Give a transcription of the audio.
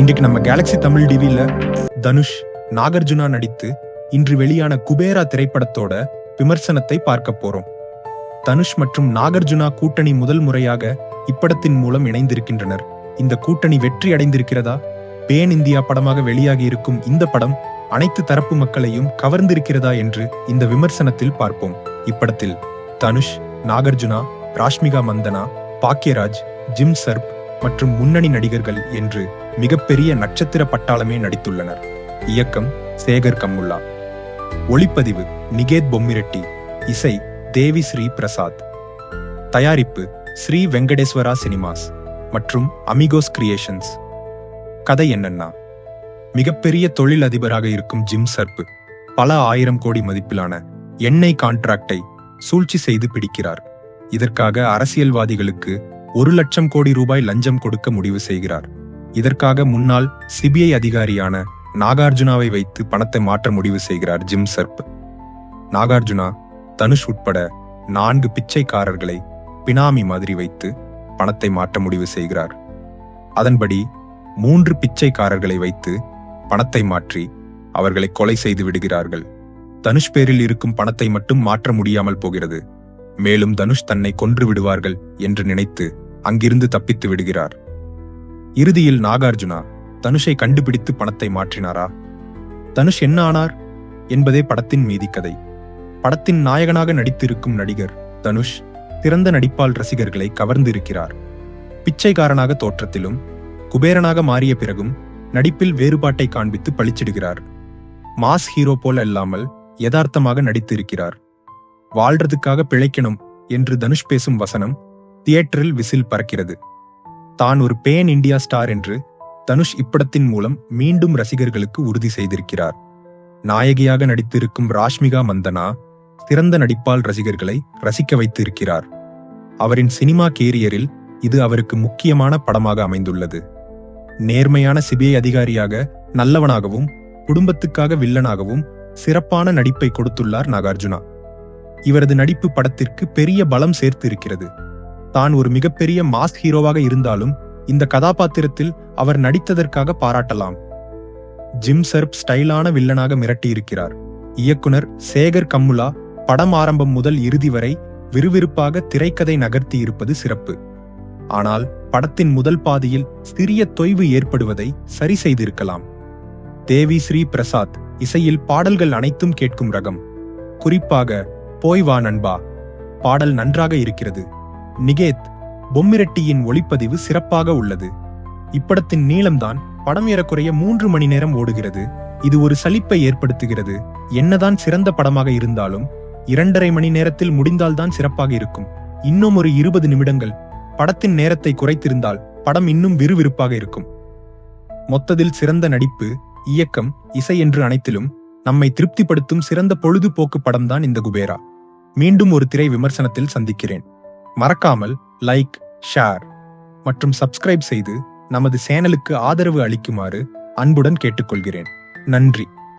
இன்றைக்கு நம்ம கேலக்ஸி தமிழ் டிவியில தனுஷ் நாகார்ஜுனா நடித்து இன்று வெளியான குபேரா திரைப்படத்தோட விமர்சனத்தை பார்க்க போறோம். தனுஷ் மற்றும் நாகார்ஜுனா கூட்டணி முதல் முறையாக இப்படத்தின் மூலம் இணைந்திருக்கின்றனர். இந்த கூட்டணி வெற்றி அடைந்திருக்கிறதா? பேன் இந்தியா படமாக வெளியாகி இருக்கும் இந்த படம் அனைத்து தரப்பு மக்களையும் கவர்ந்திருக்கிறதா என்று இந்த விமர்சனத்தில் பார்ப்போம். இப்படத்தில் தனுஷ் நாகார்ஜுனா ராஷ்மிகா மந்தனா பாக்யராஜ் ஜிம் சர்ப் மற்றும் முன்னணி நடிகர்கள் என்று மிகப்பெரிய நட்சத்திர பட்டாளமே நடித்துள்ளனர். இயக்கம் சேகர் கம்முல்லா. ஒளிப்பதிவு நிகேத் பொம்மிரெட்டி. இசை தேவி ஸ்ரீ பிரசாத். தயாரிப்பு ஸ்ரீ வெங்கடேஸ்வரா சினிமாஸ் மற்றும் அமிகோஸ் கிரியேஷன்ஸ். கதை என்னன்னா? மிகப்பெரிய தொழில் அதிபராக இருக்கும் ஜிம் சர்ப்பு பல ஆயிரம் கோடி மதிப்பிலான எண்ணெய் கான்ட்ராக்டை சூழ்ச்சி செய்து பிடிக்கிறார். இதற்காக அரசியல்வாதிகளுக்கு ஒரு லட்சம் கோடி ரூபாய் லஞ்சம் கொடுக்க முடிவு செய்கிறார். இதற்காக முன்னாள் சிபிஐ அதிகாரியான நாகார்ஜுனாவை வைத்து பணத்தை மாற்ற முடிவு செய்கிறார் ஜிம் சர்ப் நாகார்ஜுனா தனுஷ் உட்பட நான்கு பிச்சைக்காரர்களை பினாமி மாதிரி வைத்து பணத்தை மாற்ற முடிவு செய்கிறார். அதன்படி மூன்று பிச்சைக்காரர்களை வைத்து பணத்தை மாற்றி அவர்களை கொலை செய்து விடுகிறார்கள். தனுஷ் பேரில் இருக்கும் பணத்தை மட்டும் மாற்ற முடியாமல் போகிறது. மேலும் தனுஷ் தன்னை கொன்று விடுவார்கள் என்று நினைத்து அங்கிருந்து தப்பித்து விடுகிறார். இறுதியில் நாகார்ஜுனா தனுஷை கண்டுபிடித்து பணத்தை மாற்றினாரா? தனுஷ் என்ன ஆனார்? என்பதே படத்தின் மீதி கதை படத்தின் நாயகனாக நடித்திருக்கும் நடிகர் தனுஷ் திறந்த நடிப்பால் ரசிகர்களை கவர்ந்திருக்கிறார். பிச்சைக்காரனாக தோற்றத்திலும் குபேரனாக மாறிய பிறகும் நடிப்பில் வேறுபாட்டை காண்பித்து பளிச்சிடுகிறார் மாஸ் ஹீரோ போல அல்லாமல் யதார்த்தமாக நடித்திருக்கிறார். வாழ்றதுக்காக பிழைக்கணும் என்று தனுஷ் பேசும் வசனம் தியேட்டரில் விசில் பறக்கிறது. தான் ஒரு பேன் இந்தியா ஸ்டார் என்று தனுஷ் இப்படத்தின் மூலம் மீண்டும் ரசிகர்களுக்கு உறுதி செய்திருக்கிறார். நாயகியாக நடித்திருக்கும் ராஷ்மிகா மந்தனா சிறந்த நடிப்பால் ரசிகர்களை ரசிக்க வைத்து இருக்கிறார் அவரின் சினிமா கேரியரில் இது அவருக்கு முக்கியமான படமாக அமைந்துள்ளது. நேர்மையான சிபிஐ அதிகாரியாக நல்லவனாகவும் குடும்பத்துக்காக வில்லனாகவும் சிறப்பான நடிப்பை கொடுத்துள்ளார் நாகார்ஜுனா. இவரது நடிப்பு படத்திற்கு பெரிய பலம் சேர்த்து இருக்கிறது தான் ஒரு மிகப்பெரிய மாஸ் ஹீரோவாக இருந்தாலும் இந்த கதாபாத்திரத்தில் அவர் நடித்ததற்காக பாராட்டலாம். ஜிம் சர்ப் ஸ்டைலான வில்லனாக மிரட்டியிருக்கிறார். இயக்குனர் சேகர் கம்முலா படம் ஆரம்பம் முதல் இறுதி வரை விறுவிறுப்பாக திரைக்கதை நகர்த்தி இருப்பது சிறப்பு. ஆனால் படத்தின் முதல் பாதியில் சிறிய தொய்வு ஏற்படுவதை சரி செய்திருக்கலாம். தேவி ஸ்ரீ பிரசாத் இசையில் பாடல்கள் அனைத்தும் கேட்கும் ரகம். குறிப்பாக போய் வா நண்பா. பாடல் நன்றாக இருக்கிறது. நிகேத் பொம்மிரெட்டியின் ஒளிப்பதிவு சிறப்பாக உள்ளது. இப்படத்தின் நீளம்தான் படம் ஏறக்குறைய மூன்று மணி நேரம் ஓடுகிறது. இது ஒரு சலிப்பை ஏற்படுத்துகிறது. என்னதான் சிறந்த படமாக இருந்தாலும் இரண்டரை மணி நேரத்தில் முடிந்தால்தான் சிறப்பாக இருக்கும். இன்னும் ஒரு இருபது நிமிடங்கள் படத்தின் நேரத்தை குறைத்திருந்தால் படம் இன்னும் விறுவிறுப்பாக இருக்கும். மொத்தத்தில் சிறந்த நடிப்பு இயக்கம் இசை என்று அனைத்திலும் நம்மை திருப்திப்படுத்தும் சிறந்த பொழுதுபோக்கு படம்தான் இந்த குபேரா. மீண்டும் ஒரு திரை விமர்சனத்தில் சந்திக்கிறேன். மறக்காமல் லைக் ஷேர் மற்றும் சப்ஸ்கிரைப் செய்து நமது சேனலுக்கு ஆதரவு அளிக்குமாறு அன்புடன் கேட்டுக்கொள்கிறேன். நன்றி.